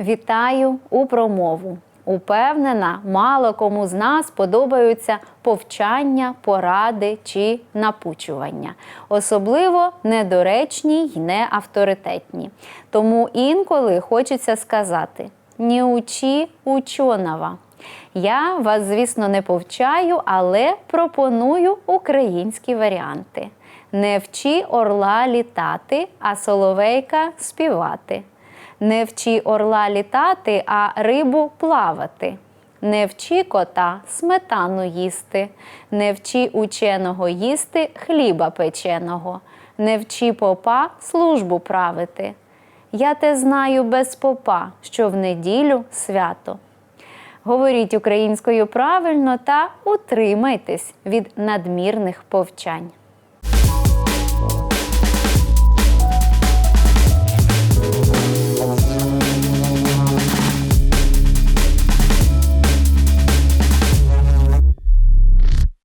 Вітаю у промову. Упевнена, мало кому з нас подобаються повчання, поради чи напучування, особливо недоречні й неавторитетні. Тому інколи хочеться сказати: не учи ученого. Я вас, звісно, не повчаю, але пропоную українські варіанти. Не вчи орла літати, а соловейка співати. Не вчи орла літати, а рибу плавати. Не вчи кота сметану їсти, не вчи ученого їсти хліба печеного, не вчи попа службу правити. Я те знаю без попа, що в неділю свято. Говоріть українською правильно та утримайтесь від надмірних повчань.